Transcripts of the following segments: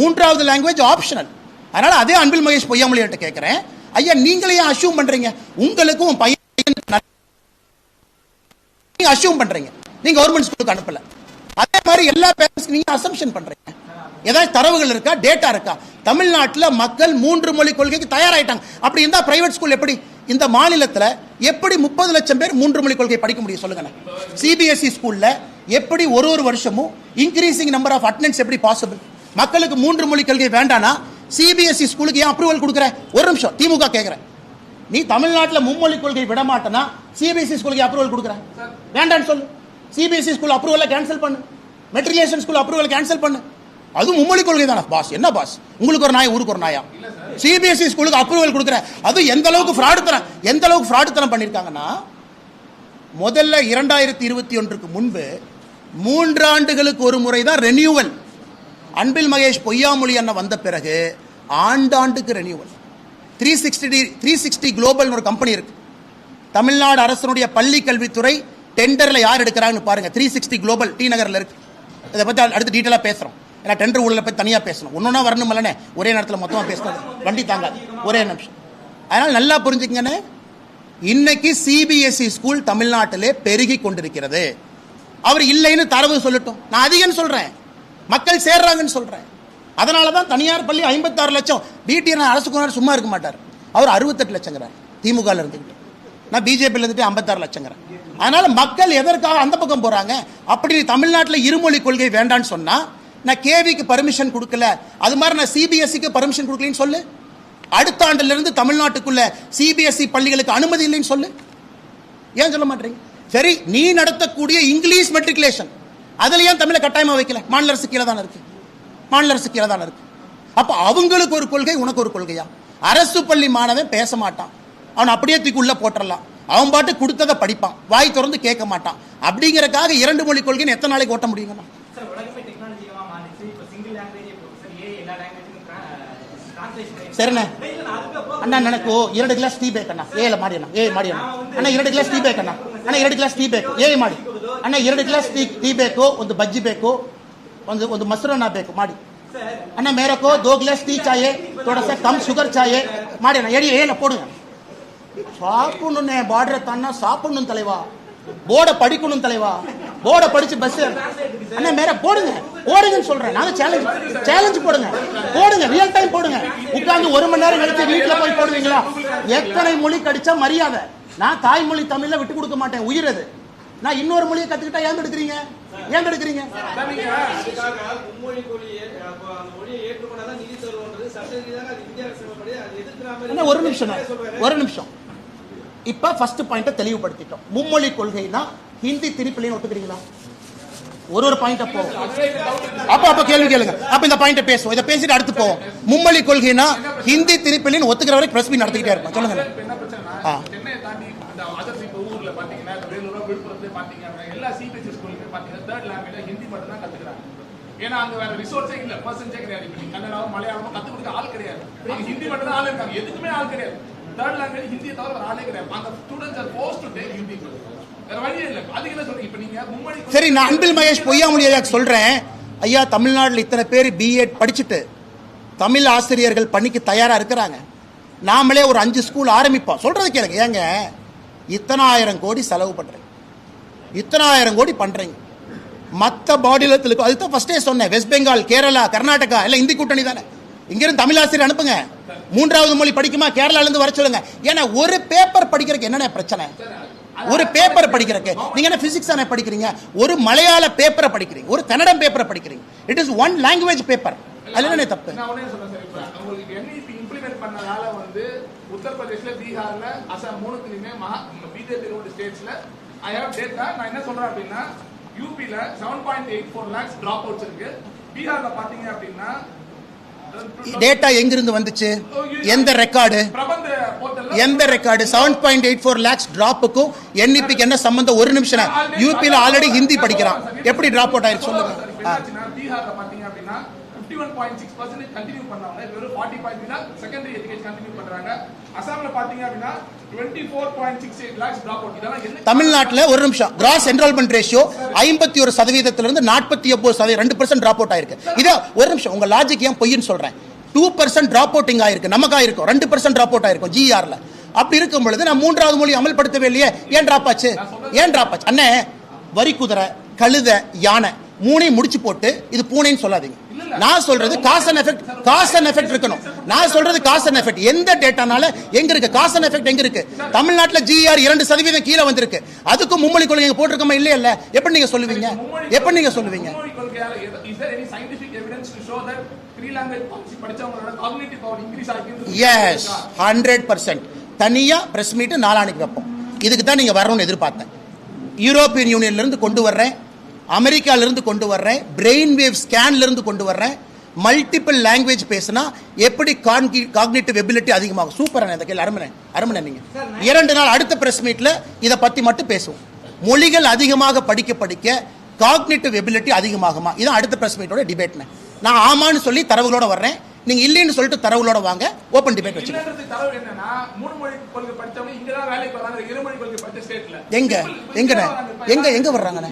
மூன்றாவது language optional அதனால அதே அன்பில் மகேஷ் பொய்யாமொழியிட்ட கேட்கிறேன் ஐயா நீங்களே ஏன் அஷ்யூம் பண்றீங்க? உங்களுக்கும் உன் பையன் நீங்க அஷ்யூம் பண்றீங்க. நீங்க கவர்மெண்ட் ஸ்கூலுக்கு அனுப்பல. அதே மாதிரி எல்லா பேரண்ட்ஸ்க்கு நீங்க அசம்ஷன் பண்றீங்க. ஏதாவது தரவுகள் இருக்கா? டேட்டா இருக்கா? தமிழ்நாட்டுல மக்கள் மூன்று மொழி கொள்கைக்கு தயாராயிட்டாங்க. அப்படி இருந்தால் பிரைவேட் ஸ்கூல் எப்படி? இந்த மாநிலத்துல எப்படி முப்பது லட்சம் பேர் மூன்று மொழி கொள்கை படிக்க முடியும் சொல்லுங்க சிபிஎஸ்இ ஸ்கூல்ல எப்படி ஒரு ஒரு வருஷமும் இன்க்ரீசிங் நம்பர் ஆஃப் அட்டண்டன்ஸ் எப்படி பாசிபிள் மக்களுக்கு மூன்று மொழி கொள்கை வேண்டானா? சிபிஎஸ்இ ஸ்கூலுக்கு ஏன் அப்ரூவல் கொடுக்குற? ஒரு நிமிஷம் திமுக கேட்குறேன் நீ தமிழ்நாட்டில் மும்மொழி கொள்கை விட மாட்டேன்னா சிபிஎஸ்இ ஸ்கூலுக்கு அப்ரூவல் கொடுக்குற? வேண்டான்னு சொல்லு. சிபிஎஸ்இ ஸ்கூல் அப்ரூவலை கேன்சல் பண்ணு. மெட்ரிகுலேஷன் ஸ்கூல் அப்ரூவல் கேன்சல் பண்ணு. அது மும்மொழி கொள்கை தானே பாஸ் என்ன பாஸ் உங்களுக்கு ஒரு நாய் ஊருக்கு ஒரு நாயா? சிபிஎஸ்இ ஸ்கூலுக்கு அப்ரூவல் கொடுக்குற. அது எந்த அளவுக்கு ஃப்ராடுத்தனம் எந்த அளவுக்கு ஃப்ராடுத்தனம் பண்ணியிருக்காங்கன்னா முதல்ல இரண்டாயிரத்தி இருபத்தி ஒன்றுக்கு முன்பு மூன்றாண்டுகளுக்கு ஒரு முறை தான் ரெனியூவல் அன்பில் மகேஷ் பொய்யாமொழி அண்ணன் வந்த பிறகு ஆண்டாண்டுக்கு renewal three sixty three sixty global ஒரு கம்பெனி இருக்கு. தமிழ்நாடு அரசனுடைய பள்ளி கல்வித்துறை டெண்டரில் யார் எடுக்கிறாங்கன்னு பாருங்க. த்ரீ சிக்ஸ்டி குளோபல் டி நகரில் இருக்கு. இதை பற்றி அடுத்து டீட்டெயிலாக பேசுகிறோம் ஏன்னா டெண்டர் ஊழலை பற்றி தனியாக பேசணும். ஒன்றா வரணும் இல்லைனே ஒரே நேரத்தில் மொத்தமாக பேசுறது வண்டி தாங்காது ஒரே நிமிஷம். அதனால் நல்லா புரிஞ்சுக்கங்கண்ணே. இன்னைக்கு சிபிஎஸ்இ ஸ்கூல் தமிழ்நாட்டிலே பெருகி கொண்டிருக்கிறது. அவர் இல்லைன்னு தரவு சொல்லட்டும். நான் அதிகம்னு சொல்கிறேன் மக்கள் சேர்றாங்கன்னு சொல்றேன். அதனால தான் தனியார் பள்ளி ஐம்பத்தாறு லட்சம். பிடிஆர் அரசு குமார் சும்மா இருக்க மாட்டார். அவர் அறுபத்தெட்டு லட்சங்கிறார். திமுகவில் இருந்துக்கிட்டு நான் பிஜேபியில் இருந்துட்டு ஐம்பத்தாறு லட்சங்கிறேன். அதனால மக்கள் எதற்காக அந்த பக்கம் போகிறாங்க அப்படி தமிழ்நாட்டில் இருமொழி கொள்கை வேண்டான்னு சொன்னால் நான் கேவிக்கு பர்மிஷன் கொடுக்கல. அது மாதிரி நான் சிபிஎஸ்சிக்கு பர்மிஷன் கொடுக்கலன்னு சொல்லு. அடுத்த ஆண்டுலேருந்து தமிழ்நாட்டுக்குள்ள சிபிஎஸ்சி பள்ளிகளுக்கு அனுமதி இல்லைன்னு சொல்லு. ஏன் சொல்ல மாட்டேங்க? சரி நீ நடத்தக்கூடிய இங்கிலீஷ் மெட்ரிகுலேஷன் அதுலயும் தமிழை கட்டாயமாக வைக்கல? மாநில அரசு கீழே தான் இருக்கு. மாநில அரசு கீழே தானே இருக்கு. அப்போ அவங்களுக்கு ஒரு கொள்கை உனக்கு ஒரு கொள்கையா? அரசு பள்ளி மாணவன் பேச மாட்டான். அவன் அப்படியே தூக்கி உள்ளே போட்டுடலாம் அவன் பாட்டு கொடுத்ததை படிப்பான். வாய் திறந்து கேட்க மாட்டான். அப்படிங்கிறக்காக இரண்டு மொழி கொள்கைன்னு எத்தனை நாளைக்கு ஓட்ட முடியுங்கண்ணா சரிண்ணே. அண்ணா எனக்கு இரண்டு கிளாஸ் டீ பேக் அண்ணா. ஏல மாடி அண்ணா. ஏ மாடி அண்ணா. அண்ணா இரண்டு கிளாஸ் டீ பேக் அண்ணா. அண்ணா இரண்டு கிளாஸ் டீ பேக் ஏ மாடி ಅಣ್ಣ ಎರಡು ಗ್ಲಾಸ್ ಟೀ ಟೀ ಬೇಕು ಒಂದು ಬಜ್ಜಿ ಬೇಕು ಒಂದು ಒಂದು ಮೊಸರನ್ನ ಬೇಕು ಮಾಡಿ ಅಣ್ಣ ಮೇರಕೋ ದೋ ಗ್ಲಾಸ್ ಟೀ ಚಾಯೆ ಥೋಡಾ ಸಾ ಕಮ್ ಶುಗರ್ ಚಾಯೆ ಮಾಡಿ ಅಣ್ಣ ಎಡಿ ಏನು போடுங்க. சாப்பிடணுன்னே பார்டரை தானா சாப்பிடணும் தலைவா. போர்டை படிக்கணும் தலைவா. போர்டை படிச்சு பஸ் அண்ணா மேல போடுங்க. போடுங்கன்னு சொல்றேன். நானும் சேலஞ்சு சேலஞ்சு போடுங்க. போடுங்க ரியல் டைம் போடுங்க. உட்காந்து ஒரு மணி நேரம் கழிச்சு வீட்டுல போய் போடுவீங்களா? எத்தனை மொழி கடிச்சா மரியாதை? நான் தாய்மொழி தமிழ்ல விட்டு கொடுக்க மாட்டேன். உயிர் அது. நான் இன்னொரு மொழியை கத்துக்கிட்டா ஏன் எடுக்கிறீங்க ஏன் எடுக்கிறீங்க ஒரு நிமிஷம் ஒரு நிமிஷம். இப்ப ஃபர்ஸ்ட் பாயிண்ட தெளிவுபடுத்திட்டோம். மும்மொழி கொள்கைனா ஹிந்தி திருப்பிலையும் ஒத்துக்கிறீங்களா? ஒரு ஒரு பாயிண்ட போவோம் அப்ப அப்ப கேள்வி கேளுங்க. அப்ப இந்த பாயிண்ட பேசுவோம். இதை பேசிட்டு அடுத்து போவோம். மும்மொழி கொள்கைனா ஹிந்தி திருப்பிலையும் ஒத்துக்கிற வரைக்கும் பிரஸ் மீட் நடத்திக்கிட்டே இருப்போம். சொல்லுங்க. ஆ. ஏன்னா அங்க வேற ரிசோர்ஸே இல்ல. பர்சன்ஸே கிடையாது. கன்னடாவும் மலையாளமும் கத்து கொடுக்க ஆள் கிடையாது. ஹிந்தி மட்டும் தான் ஆள் இருக்காங்க. எதுக்குமே ஆள் கிடையாது. தேர்ட் லாங்குவேஜ் ஹிந்தியை தவிர ஆளே கிடையாது. அந்த students are supposed to take Hindi சரி நான் அன்பில் மகேஷ் பொய்யா ஐயா சொல்றேன். ஐயா தமிழ்நாட்டில் இத்தனை பேர் பிஎட் படிச்சுட்டு தமிழ் ஆசிரியர்கள் பணிக்கு தயாரா இருக்கிறாங்க. நாமளே ஒரு அஞ்சு ஸ்கூல் ஆரம்பிப்போம். சொல்றது கேளுங்க. ஏங்க இத்தனாயிரம் கோடி செலவு படுறேன் இத்தனை ஆயிரம் கோடி பண்றீங்க. மற்ற அது அதுதான் ஃபர்ஸ்டே சொன்னேன். வெஸ்ட் பெங்கால் கேரளா கர்நாடகா எல்லாம் இந்தி கூட்டணி தானே. இங்கிருந்து தமிழ் ஆசிரியர் அனுப்புங்க. மூன்றாவது மொழி படிக்குமா? கேரளால இருந்து வர சொல்லுங்க. ஏன்னா ஒரு பேப்பர் படிக்கிறதுக்கு என்னென்ன பிரச்சனை? ஒரு பேப்பர் படிக்கிறக்கு நீங்க என்ன பிசிக்ஸ் தானே படிக்கிறீங்க? ஒரு மலையாள பேப்பரை படிக்கிறீங்க. ஒரு கன்னடம் பேப்பரை படிக்கிறீங்க. It is one language paper அதுல என்ன தப்பு? நான் சொல்றேன் சார். பண்ணனால வந்து உத்தரப்பிரதேஷ்ல பீகார்ல அசாம் மூணுத்துலயுமே மகா பிஜேபி ரோடு ஸ்டேட்ஸ்ல ஐ ஹவ் டேட்டா நான் என்ன சொல்றேன் அப்படின்னா யூபில seven point eight four lakhs dropouts இருக்கு. பீகார்ல பாத்தீங்க அப்படின்னா டேட்டா எங்கிருந்து வந்துச்சு? எந்த ரெக்கார்டு எந்த record seven point eight four lakhs டிராப்புக்கும் என்இபிக்கு என்ன சம்பந்தம்? ஒரு நிமிஷம். யூபியில் ஆல்ரெடி ஹிந்தி படிக்கிறான். எப்படி டிராப் அவுட் ஆயிருக்கு சொல்லுங்க. பாத்தீங்க அப்படின்னா அசாம்ல பாத்தீங்க அப்படின்னா தமிழ்நாட்டில் ஒரு நிமிஷம். கிராஸ் என்ரோல்மெண்ட் ரேஷியோ ஐம்பத்தி ஒரு சதவீதத்திலிருந்து நாற்பத்தி ஒன்பது சதவீதம் ரெண்டு பர்சன்ட் ட்ராப் அவுட் ஆயிருக்கு. இது ஒரு நிமிஷம். உங்க லாஜிக் ஏன் பொய்ன்னு சொல்றேன். டூ பர்சன்ட் ட்ராப் அவுட்டிங் ஆயிருக்கு. நமக்கு ஆயிருக்கும் ரெண்டு பர்சன்ட் ட்ராப் அவுட் ஆயிருக்கும் ஜிஆர்ல அப்படி இருக்கும் பொழுது நான் மூன்றாவது மொழி அமல்படுத்தவே இல்லையே. ஏன் டிராப் ஆச்சு? ஏன் டிராப் ஆச்சு? அண்ணே வரி குதிரை கழுதை யானை மூணையும் முடிச்சு போட்டு இது பூனைன்னு சொல்லாதீங்க. நான் சொல்றது cause and effect cause and effect இருக்கணும். நான் சொல்றது காஸ் அண்ட் எஃபெக்ட் எந்த டேட்டானால எங்க இருக்கு? காஸ் அண்ட் எஃபெக்ட் எங்க இருக்கு? தமிழ்நாட்டுல ஜிஆர் இரண்டு சதவீதம் கீழே வந்திருக்கு. அதுக்கும் மும்மொழி கொள்கை போட்டிருக்கோமா இல்லையா இல்ல எப்படி நீங்க சொல்லுவீங்க? எப்படி நீங்க சொல்லுவீங்க? எஸ் ஹண்ட்ரட் பர்சன்ட் தனியா பிரஸ் மீட் நாளானிக்கு வைப்போம். இதுக்கு தான் நீங்க வரணும்னு எதிர்பார்த்தேன். யூரோப்பியன் யூனியன்ல இருந்து கொண்டு வர்றேன். அமெரிக்கால இருந்து கொண்டு வர்றேன் பிரெயின் வேவ் ஸ்கேன்ல இருந்து கொண்டு வர்றேன் மல்டிபிள் லாங்குவேஜ் பேசினா எப்படி காக்னிட்டிவ் எபிலிட்டி அதிகமாகும். சூப்பர் இந்த கேள்வி அருமனை அருமனை நீங்க. இரண்டு நாள் அடுத்த பிரஸ் மீட்ல இதை பத்தி மட்டும் பேசுவோம். மொழிகள் அதிகமாக படிக்க படிக்க காக்னிட்டிவ் எபிலிட்டி அதிகமாகுமா? இதான் அடுத்த பிரஸ் மீட்டோட டிபேட்னு நான் ஆமான்னு சொல்லி தரவுகளோட வர்றேன். நீங்க இல்லைன்னு சொல்லிட்டு தரவுகளோட வாங்க. ஓப்பன் டிபேட் வச்சுக்கோங்க வேலைக்கு வராங்க கொள்கை ஸ்டேட்ல எங்க? எங்கண்ணே? எங்க எங்க வர்றாங்கண்ணே?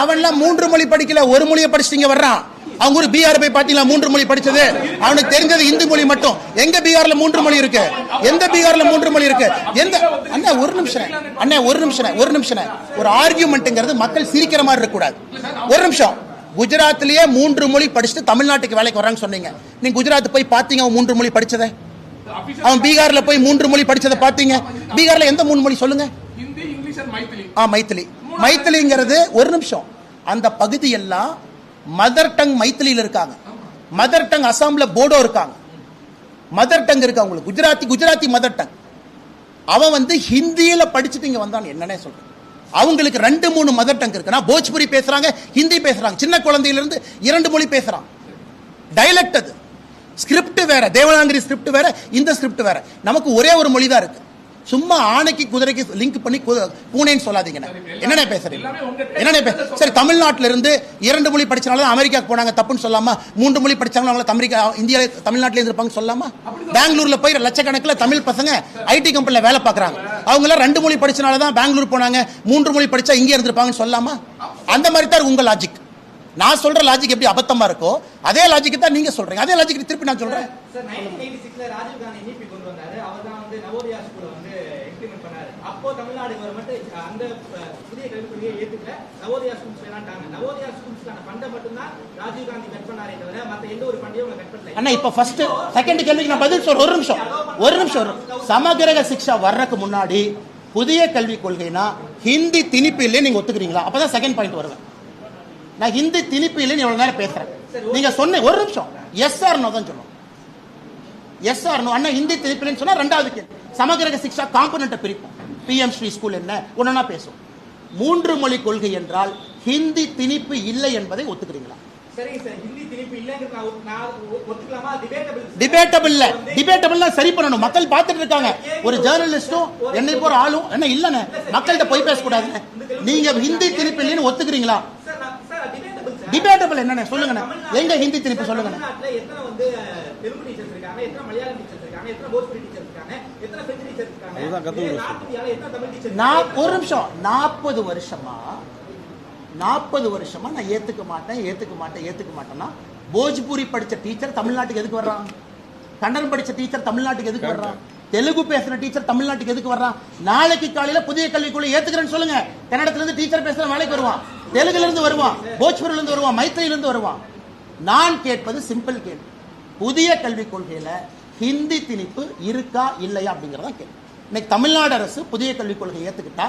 அவன்லாம் மூன்று மொழி படிக்கல ஒரு மொழியை படிச்சுட்டு இங்க வர்றான். அவங்க ஒரு பீகார் போய் பாத்தீங்களா மூன்று மொழி படிச்சது. அவனுக்கு தெரிஞ்சது இந்து மொழி மட்டும். எங்க பீகார்ல மூன்று மொழி இருக்கு? எந்த பீகார்ல மூன்று மொழி இருக்கு? எந்த அண்ணா ஒரு நிமிஷம் அண்ணா. ஒரு நிமிஷம் ஒரு நிமிஷம் ஒரு ஆர்கியூமெண்ட்ங்கிறது மக்கள் சிரிக்கிற மாதிரி இருக்க கூடாது ஒரு நிமிஷம். குஜராத்லயே மூன்று மொழி படிச்சுட்டு தமிழ்நாட்டுக்கு வேலைக்கு வர்றான்னு சொன்னீங்க. நீங்க குஜராத் போய் பாத்தீங்க மூன்று மொழி படிச்சதை? அவன் பீகார்ல போய் மூன்று மொழி படிச்சதை பாத்தீங்க பீகார்ல எந்த மூணு மொழி சொல்லுங்க? ஆ மைத்திலி. மைத்திலிங்கிறது ஒரு நிமிஷம். அந்த பகுதி எல்லாம் மதர் டங் மைத்திலியில் இருக்காங்க. மதர் டங் அசாம்ல போடோ இருக்காங்க. மதர் டங் இருக்கு அவங்களுக்கு குஜராத்தி குஜராத்தி மதர் டங். அவன் வந்து ஹிந்தியில படிச்சுட்டு இங்க வந்தான். என்னன்னே சொல்றேன். அவங்களுக்கு ரெண்டு மூணு மதர் டங் இருக்குன்னா போஜ்புரி பேசுறாங்க ஹிந்தி பேசுறாங்க. சின்ன குழந்தையில இருந்து இரண்டு மொழி பேசுறான். டைலக்ட் அது. ஸ்கிரிப்ட் வேற தேவனாங்கிரி ஸ்கிரிப்ட் வேற இந்த ஸ்கிரிப்ட் வேற. நமக்கு ஒரே ஒரு மொழி தான் இருக்கு. சும்மா ஆணைக்கு குதிரைக்கு லிங்க் பண்ணி பூனைன்னு சொல்லாதீங்கண்ணே என்னண்ணே பேசுறீங்க? என்னண்ணே பே சரி தமிழ்நாட்டுல இருந்து இரண்டு மொழி படிச்சனால தான் அமெரிக்காக்கு போனாங்க தப்புன்னு சொல்லாமா மூன்று மொழி படிச்சாங்களா அவங்கள அமெரிக்கா இந்தியா தமிழ்நாட்டிலே இருப்பாங்க சொல்லாமா பெங்களூர்ல போய் லட்சக்கணக்கில் தமிழ் பசங்க ஐடி கம்பெனில வேலை பார்க்கறாங்க. அவங்க எல்லாம் ரெண்டு மொழி படிச்சனால தான் பெங்களூர் போனாங்க மூன்று மொழி படிச்சா இங்கே இருந்திருப்பாங்கன்னு சொல்லாமா அந்த மாதிரி தான் உங்க லாஜிக் நான் சொல்ற லாஜிக் எப்படி அபத்தமா இருக்கோ அதே லாஜிக் தான் நீங்க சொல்றீங்க. அதே லாஜிக் திருப்பி நான் சொல்றேன். சார் நைன்டீன் எயிட்டி சிக்ஸ்ல ராஜீவ் காந்தி நீப்பி கொண்டு வந்தாரு. அவர் தான் வந்து நவோதயா ஸ்கூலை வந்து இம்ப்ளிமெண்ட் பண்ணாரு. அப்போ தமிழ்நாடு கவர்மெண்ட் அந்த அஹ், புதிய கல்விக் கொள்கையை ஏத்துக்கல. நவோதயா ஸ்கூல்ஸ் வேணாட்டாங்க நவோதயா ஸ்கூல்ஸ்க்கான ஃபண்டை மட்டும்தான் ராஜீவ் காந்தி கட் பண்ணாரே தவிர மத்த எந்த ஒரு ஃபண்டையும் அவங்க கட் பண்ணல. அண்ணா இப்ப ஃபர்ஸ்ட் செகண்ட் கேள்விக்கு நான் பதில் சொல்றேன் ஒரு நிமிஷம். ஒரு நிமிஷம். சமகிரக சிக்ஷா வர்றதுக்கு முன்னாடி புதிய கல்விக் கொள்கைனா ஹிந்தி திணிப்பு இல்லைன்னு நீங்க ஒத்துக்கிறீங்களா? அப்பதான் செகண்ட் பாயிண்ட் வருவேன். நான் ஹிந்தி திணிப்பு இல்லைன்னு இவ்வளவு நேரம் பேசுறேன். நீங்க சொன்ன ஒரு நிமிஷம். எஸ் ஆர் நோ தான் சொல்லணும் எஸ் ஆர் நோ அண்ணா ஹிந்தி திணிப்பு இல்லைன்னு சொன்னா ரெண்டாவது கேள்வி. சமகிரக சிக்ஷா காம்பனண்ட்டை பிரிப்போம். பிஎம் ஸ்ரீ ஸ்கூல் என்ன? ஒன்னா பேசுவோம். மூன்று மொழி கொள்கை என்றால் ஹிந்தி திணிப்பு இல்லை என்பதை ஒத்துக்கிறீங்களா? டிபேட்டபிள் டிபேட்டபிள் சரி. பண்ணணும். மக்கள் பார்த்துட்டு இருக்காங்க. ஒரு ஜேர்னலிஸ்டும் என்னை போற ஆளும் என்ன இல்லன்னு மக்கள்கிட்ட போய் பேசக்கூடாதுன்னு நீங்க ஹிந்தி திருப்பி இல்லைன்னு ஒத்துக்கிறீங்களா? டிபேட்டபிள் என்னண்ணே? சொல்லுங்கண்ணே. எங்க ஹிந்தி திருப்பி சொல்லுங்கண்ணே. டீச்சர்ஸ் நான் ஒரு நிமிஷம். நாற்பது வருஷமா? நாற்பது வருஷமா நான் ஏத்துக்க மாட்டேன் ஏத்துக்க மாட்டேன் ஏத்துக்க மாட்டேன்னா போஜ்பூரி படிச்ச டீச்சர் தமிழ்நாட்டுக்கு எதுக்கு வர்றான்? கன்னடம் படிச்ச டீச்சர் தமிழ்நாட்டுக்கு எதுக்கு வர்றான்? தெலுங்கு பேசுற டீச்சர் தமிழ்நாட்டுக்கு எதுக்கு வர்றான்? நாளைக்கு காலையில புதிய கல்விக்குள்ள ஏத்துக்கிறேன்னு சொல்லுங்க. கன்னடத்துல இருந்து டீச்சர் பேசுற வேலைக்கு வருவான். தெலுங்குல இருந்து வருவான் போஜ்பூரில இருந்து வருவான் மைத்திரியில இருந்து வருவான். நான் கேட்பது சிம்பிள் கேள்வி. புதிய கல்விக் கொள்கையில ஹிந்தி திணிப்பு இருக்கா இல்லையா அப்படிங்கறத கேள்வி. இன்னைக்கு தமிழ்நாடு அரசு புதிய கல்விக் கொள்கை ஏத்துக்கிட்டா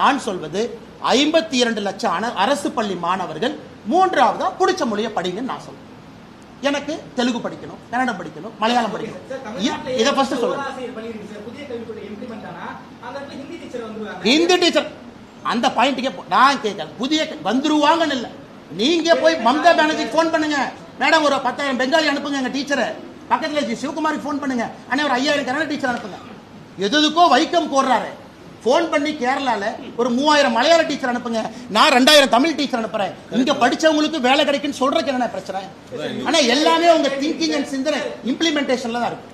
நான் சொல்வது ஐம்பத்தி இரண்டு லட்சம் அரசு பள்ளி மாணவர்கள் மூன்றாவதா பிடிச்ச மொழியை படிங்கன்னு நான் சொல்றேன். எனக்கு தெலுங்கு படிக்கணும் கன்னடம் படிக்கணும் மலையாளம் படிக்கணும். இதை ஃபர்ஸ்ட் சொல்லுங்க. ஹிந்தி டீச்சர் அந்த பாயிண்ட்டுக்கே போ- நான் கேட்கறேன். புதிய வந்துருவாங்கன்னு இல்லை. நீங்க போய் மம்தா பானர்ஜிக்கு ஃபோன் பண்ணுங்க. மேடம் ஒரு பத்தாயிரம் பெங்காலி அனுப்புங்க எங்க டீச்சரை பக்கத்தில் சிவகுமாரி சிவகுமாருக்கு ஃபோன் பண்ணுங்க. அண்ணே ஒரு ஐயாயிரம் கன்னட டீச்சர் அனுப்புங்க. எதுக்கோ வைக்கம் போடுறாரு. ஃபோன் பண்ணி கேரளால ஒரு மூவாயிரம் மலையாள டீச்சர் அனுப்புங்க. நான் ரெண்டாயிரம் தமிழ் டீச்சர் அனுப்புறேன். இங்க படிச்சவங்களுக்கு வேலை கிடைக்குன்னு சொல்றதுக்கு என்ன பிரச்சனை? ஆனா எல்லாமே உங்க திங்கிங் அண்ட் சிந்தனை இம்ப்ளிமெண்டேஷன்ல தான் இருக்கு?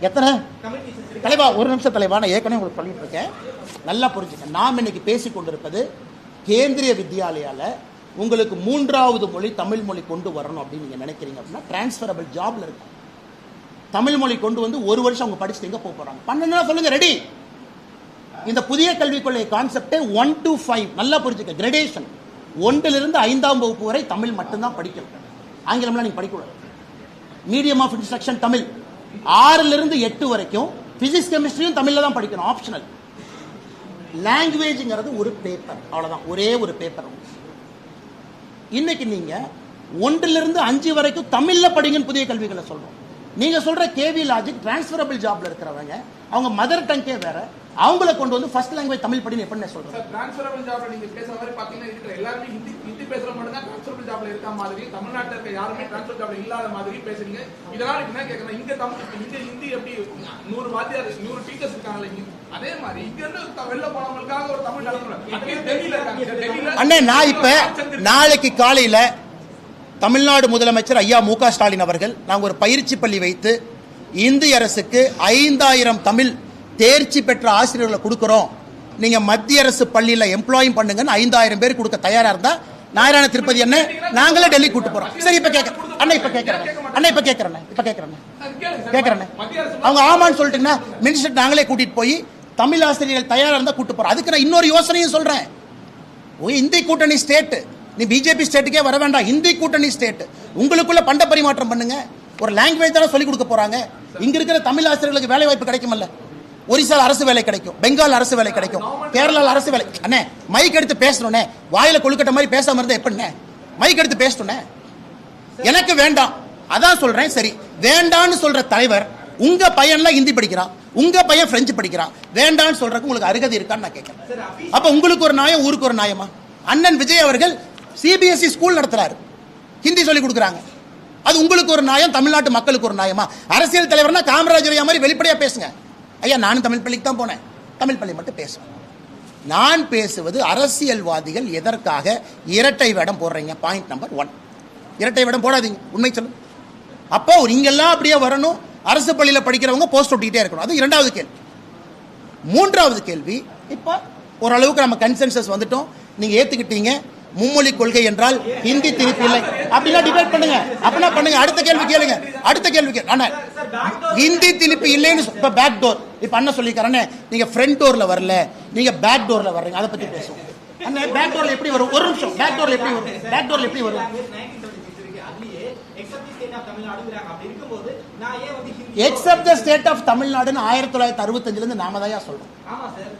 எத்தனை? தலைவா ஒரு நிமிஷம் தலைவா நான் ஏற்கனவே உங்களுக்கு சொல்லிட்டு இருக்கேன் நல்லா புரிஞ்சுக்க நாம் இன்னைக்கு பேசிக் கொண்டிருப்பது கேந்திரிய வித்யாலயால உங்களுக்கு மூன்றாவது மொழி தமிழ் மொழி கொண்டு வரணும் அப்படின்னு நீங்க நினைக்கிறீங்க அப்படின்னா டிரான்ஸ்ஃபரபிள் ஜாப்ல இருக்கும். தமிழ் மொழி கொண்டு வந்து ஒரு வருஷம் அவங்க படிச்சுட்டு எங்க போக போறாங்க? பண்ணனா சொல்லுங்க ரெடி இந்த புதிய கல்விக் கொள்கை கான்செப்டே ஒன் டு ஃபைவ் நல்லா புரிஞ்சுக்க கிரடேஷன் ஒன்றிலிருந்து ஐந்தாம் வகுப்பு வரை தமிழ் மட்டும்தான் படிக்கணும். ஆங்கிலம்லாம் நீங்க படிக்கக்கூடாது மீடியம் ஆஃப் இன்ஸ்ட்ரக்ஷன் தமிழ். ஆறுல இருந்து எட்டு வரைக்கும் பிசிக்ஸ் கெமிஸ்ட்ரியும் தமிழ்ல தான் படிக்கணும் ஆப்ஷனல் லாங்குவேஜ்ங்கிறது ஒரு பேப்பர் அவ்வளவுதான். ஒரே ஒரு பேப்பர் இன்னைக்கு நீங்க ஒன்றுல இருந்து அஞ்சு வரைக்கும் தமிழ்ல படிங்கன்னு புதிய கல்விகளை சொல்றோம். நீங்க சொல்ற கேவி லாஜிக் டிரான்ஸ்ஃபரபிள் ஜாப்ல இருக்கிறவங்க அவங்க மதர் டங்கே வேற அவங்கள கொண்டு வந்து ஃபர்ஸ்ட் லாங்குவேஜ் தமிழ் படின்னு எப்படி சொல்றேன். சார் டிரான்ஸ்ஃபரபிள் ஜாப்ல நீங்க பேசுற மாதிரி பாத்தீங்கன்னா இருக்கிற எல்லாருமே ஹிந்தி ஹிந்தி பேசுற மட்டும் தான் டிரான்ஸ்ஃபரபிள் ஜாப்ல இருக்க மாதிரி தமிழ்நாட்டுல இருக்க யாருமே டிரான்ஸ்ஃபர் ஜாப்ல இல்லாத மாதிரி பேசுறீங்க. இதனால என்ன கேக்குறேன் இங்க தமிழ் இங்க ஹிந்தி எப்படி நூறு வாத்தியார் நூறு டீச்சர்ஸ் இருக்காங்கல்ல இங்க அதே மாதிரி இங்க இருந்து வெளில போனவங்களுக்காக ஒரு தமிழ் அண்ணே நான் இப்ப நாளைக்கு காலையில தமிழ்நாடு முதலமைச்சர் ஐயா மு ஸ்டாலின் அவர்கள் நாங்கள் ஒரு பயிற்சி பள்ளி வைத்து இந்திய அரசுக்கு ஐந்தாயிரம் தமிழ் தேர்ச்சி பெற்ற ஆசிரியர்களை கொடுக்குறோம். நீங்க மத்திய அரசு பள்ளியில எம்ப்ளாயும் பண்ணுங்கன்னு ஐந்தாயிரம் பேர் கொடுக்க தயாரா இருந்தா நாராயண திருப்பதி என்ன நாங்களே டெல்லி கூட்டு போறோம். சரி இப்ப கேட்க அண்ணா இப்ப கேட்கறேன் அண்ணா இப்ப கேட்குறேண்ணே இப்ப கேட்கறேன் கேட்குறேண்ணே அவங்க ஆமான்னு சொல்லிட்டுங்கன்னா மினிஸ்டர் நாங்களே கூட்டிட்டு போய் தமிழ் ஆசிரியர்கள் தயாரா இருந்தா கூட்டு போறோம். அதுக்கு நான் இன்னொரு யோசனையும் சொல்றேன். ஓ இந்தி கூட்டணி ஸ்டேட்டு நீ பிஜேபி ஸ்டேட்டுக்கே வர வேண்டாம். இந்தி கூட்டணி ஸ்டேட் உங்களுக்குள்ள பண்ட பரிமாற்றம் பண்ணுங்க. ஒரு லாங்குவேஜ் தானே சொல்லிக் கொடுக்க போறாங்க. இங்க இருக்கிற தமிழ் ஆசிரியர்களுக்கு வேலை வாய்ப்பு கிடைக்குமல்ல? ஒரிசால அரசு வேலை கிடைக்கும். பெங்கால் அரசு வேலை கிடைக்கும். கேரளால அரசு வேலை அண்ணே மைக் எடுத்து பேசணும்னே வாயில கொழுக்கட்ட மாதிரி பேசாம இருந்தா எப்படிண்ணே? மைக் எடுத்து பேசணும்னே எனக்கு வேண்டாம். அதான் சொல்றேன் சரி. வேண்டான்னு சொல்ற தலைவர் உங்க பையன்ல ஹிந்தி படிக்கிறான். உங்க பையன் பிரெஞ்சு படிக்கிறான். வேண்டான்னு சொல்றதுக்கு உங்களுக்கு அருகதை இருக்கான்னு நான் கேட்கிறேன். அப்ப உங்களுக்கு ஒரு நியாயம் ஊருக்கு ஒரு நாயமா அண்ணன் விஜய் அவர்கள் சிபிஎஸ்சி ஸ்கூல் நடத்துறாரு. ஹிந்தி சொல்லி கொடுக்குறாங்க. அது உங்களுக்கு ஒரு நியாயம் தமிழ்நாட்டு மக்களுக்கு ஒரு நியாயமா? அரசியல் தலைவர்னா காமராஜர் ஐயா மாதிரி வெளிப்படையா பேசுங்க. ஐயா நானும் தமிழ் பள்ளிக்கு தான் போனேன். தமிழ் பள்ளி மட்டும் பேசுவேன் நான் பேசுவது அரசியல்வாதிகள் எதற்காக இரட்டை வேடம் போடுறீங்க? பாயிண்ட் நம்பர் ஒன் இரட்டை வேடம் போடாதீங்க. உண்மை சொல்லுங்க அப்போ நீங்கெல்லாம் அப்படியே வரணும். அரசு பள்ளியில் படிக்கிறவங்க போஸ்ட் ஒட்டிக்கிட்டே இருக்கணும். அது இரண்டாவது கேள்வி. மூன்றாவது கேள்வி இப்போ ஓரளவுக்கு நம்ம கன்சென்சஸ் வந்துட்டோம். நீங்கள் ஏற்றுக்கிட்டீங்க மும்மொழி கொள்கை என்றால் ஹிந்தி திருப்பி இல்லை. அப்படின்னா டிபேட் பண்ணுங்க. அப்படின்னா பண்ணுங்க. அடுத்த கேள்வி கேளுங்க. அடுத்த கேள்வி கேளு ஹிந்தி திருப்பி இல்லைன்னு இப்ப பேக் டோர் இப்ப அண்ணன் சொல்லிக்கிறேன் நீங்க ஃப்ரண்ட் டோர்ல வரல. நீங்க பேக் டோர்ல வர்றீங்க. அதை பத்தி பேசுவோம். அண்ணன் பேக் டோர்ல எப்படி வரும்? ஒரு நிமிஷம். பேக் டோர்ல எப்படி வரும்? பேக் டோர்ல எப்படி வரும்? Except state of the state of தமிழ்நாடுன்னு ஆயிரத்தி தொள்ளாயிரத்தி அறுபத்தஞ்சுல இருந்து நாம தான் சொல்றோம்.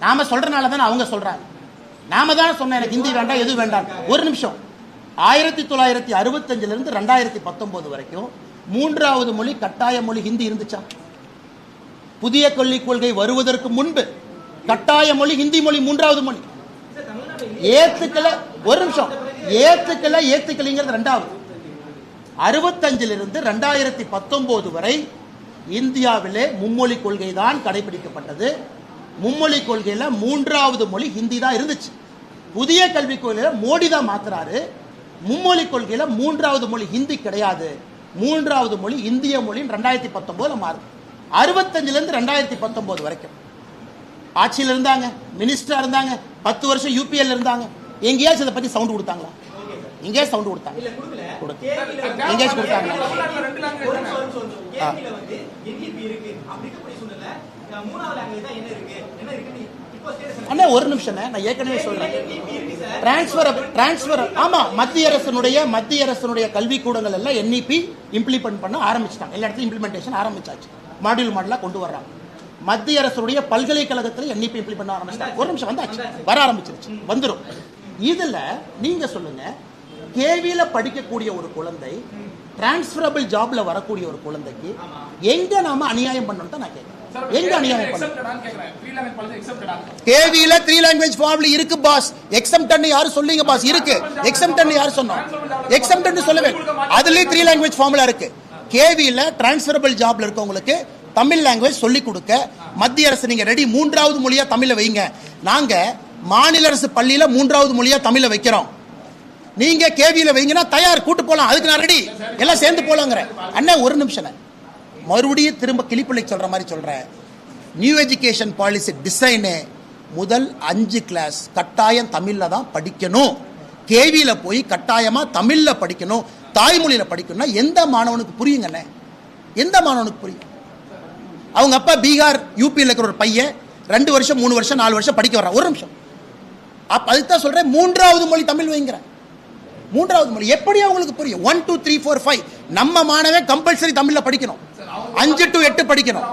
நாம சொல்றதுனால தானே அவங்க சொல்றாங்க. நாம தான் சொன்னோம் எனக்கு ஹிந்தி வேண்டாம் எது வேண்டாம். ஒரு நிமிஷம். ஆயிரத்தி தொள்ளாயிரத்தி அறுபத்தஞ்சுல இருந்து ரெண்டாயிரத்தி பத்தொன்பது வரைக்கும் மூன்றாவது மொழி கட்டாய மொழி ஹிந்தி இருந்துச்சா? புதிய கல்விக் கொள்கை வருவதற்கு முன்பு கட்டாய மொழி ஹிந்தி மொழி மூன்றாவது மொழி. ஏத்துக்கல ஒரு நிமிஷம். ஏத்துக்கல ஏத்துக்கலைங்கிறது ரெண்டாவது. அறுபத்தஞ்சிலிருந்து இருந்து ரெண்டாயிரத்தி பத்தொன்பது வரை இந்தியாவிலே மும்மொழி கொள்கை தான் கடைபிடிக்கப்பட்டது. மும்மொழி கொள்கையில மூன்றாவது மொழி ஹிந்தி தான் இருந்துச்சு. புதிய கல்விக் கொள்கையில மோடி தான் மாத்துறாரு. மும்மொழி கொள்கையில மூன்றாவது மொழி ஹிந்தி கிடையாது. மூன்றாவது மொழி இந்திய மொழின்னு ரெண்டாயிரத்தி பத்தொன்பதுல மாறுது. அறுபத்தஞ்சுல இருந்து ரெண்டாயிரத்தி பத்தொன்பது வரைக்கும். ஆட்சியில் இருந்தாங்க மினிஸ்டரா இருந்தாங்க பத்து வருஷம் யூபிஎல் இருந்தாங்க. எங்கேயாச்சும் இதை பத்தி சவுண்ட் கொடுத்தாங்களா? எங்கேயாச்சும் சவுண்ட் கொடுத்தாங்க? கொடுத்து. எங்கேயாச்சும் கொடுத்தாங்களா? அண்ணா ஒரு நிமிஷம் நான் ஏற்கனவே சொல்றேன். டிரான்ஸ்பர் டிரான்ஸ்பர் ஆமா மத்திய அரசனுடைய மத்திய அரசனுடைய கல்வி கூடங்கள் எல்லாம் என்இபி இம்ப்ளிமெண்ட் பண்ண ஆரம்பிச்சிட்டாங்க. எல்லா இடத்துலயும் இம்ப்ளிமெண்டேஷன் ஆரம்பிச்சாச்சு. மாடியூல் மாடலா கொண்டு வர்றாங்க. மத்திய அரசுடைய பல்கலைக்கழகத்துல என்இபி இம்ப்ளிமெண்ட் பண்ண ஆரம்பிச்சிட்டாங்க. ஒரு நிமிஷம் வந்தாச்சு. வர ஆரம்பிச்சிருச்சு. வந்துரும். இதுல நீங்க சொல்லுங்க கேவியில படிக்கக்கூடிய ஒரு குழந்தை டிரான்ஸ்பரபிள் ஜாப்ல வரக்கூடிய ஒரு குழந்தைக்கு எங்க நாம அநியாயம் பண்ணணும் தான் நான் கேட்கிறேன் எங்க அநியாயம் கேவியில த்ரீ லாங்குவேஜ் ஃபார்ம்ல இருக்கு பாஸ் எக்ஸம்டன் யாரு சொல்லுங்க பாஸ் இருக்கு. எக்ஸம்டன் யாரு சொன்னோம்? எக்ஸம்டன் சொல்லவே அதுலயும் த்ரீ லாங்குவேஜ் ஃபார்ம்ல இருக்கு. கேவியில டிரான்ஸ்ஃபரபிள் ஜாப்ல இருக்கவங்களுக்கு தமிழ் லாங்குவேஜ் சொல்லிக் கொடுக்க மத்திய அரசு நீங்க ரெடி மூன்றாவது மொழியா தமிழை வைங்க. நாங்க மாநில அரசு பள்ளியில மூன்றாவது மொழியா தமிழை வைக்கிறோம். நீங்க கேவியில வைங்கன்னா தயார் கூட்டு போலாம். அதுக்கு நான் ரெடி எல்லாம் சேர்ந்து போலாங்கிற அண்ணா ஒரு நிமிஷம் மறுபடியும் திரும்ப கிளிப்பிள்ளை சொல்கிற மாதிரி சொல்கிறேன் நியூ எஜுகேஷன் பாலிசி டிசைனு முதல் அஞ்சு கிளாஸ் கட்டாயம் தமிழில் தான் படிக்கணும். கேவியில் போய் கட்டாயமாக தமிழில் படிக்கணும். தாய்மொழியில் படிக்கணும்னா எந்த மாணவனுக்கு புரியுங்கண்ணே எந்த மாணவனுக்கு புரியும்? அவங்க அப்பா பீகார் யூபியில் இருக்கிற ஒரு பையன் ரெண்டு வருஷம் மூணு வருஷம் நாலு வருஷம் படிக்க வர்றான். ஒரு நிமிஷம். அப்போ அதுக்கு தான் சொல்கிறேன் மூன்றாவது மொழி தமிழ் வைங்கிறேன் மூன்றாவது மொழி எப்படி அவங்களுக்கு புரியும்? One two three four five நம்ம மாணவன் கம்பல்சரி தமிழில் படிக்கணும். அஞ்சு டு எட்டு படிக்கணும்.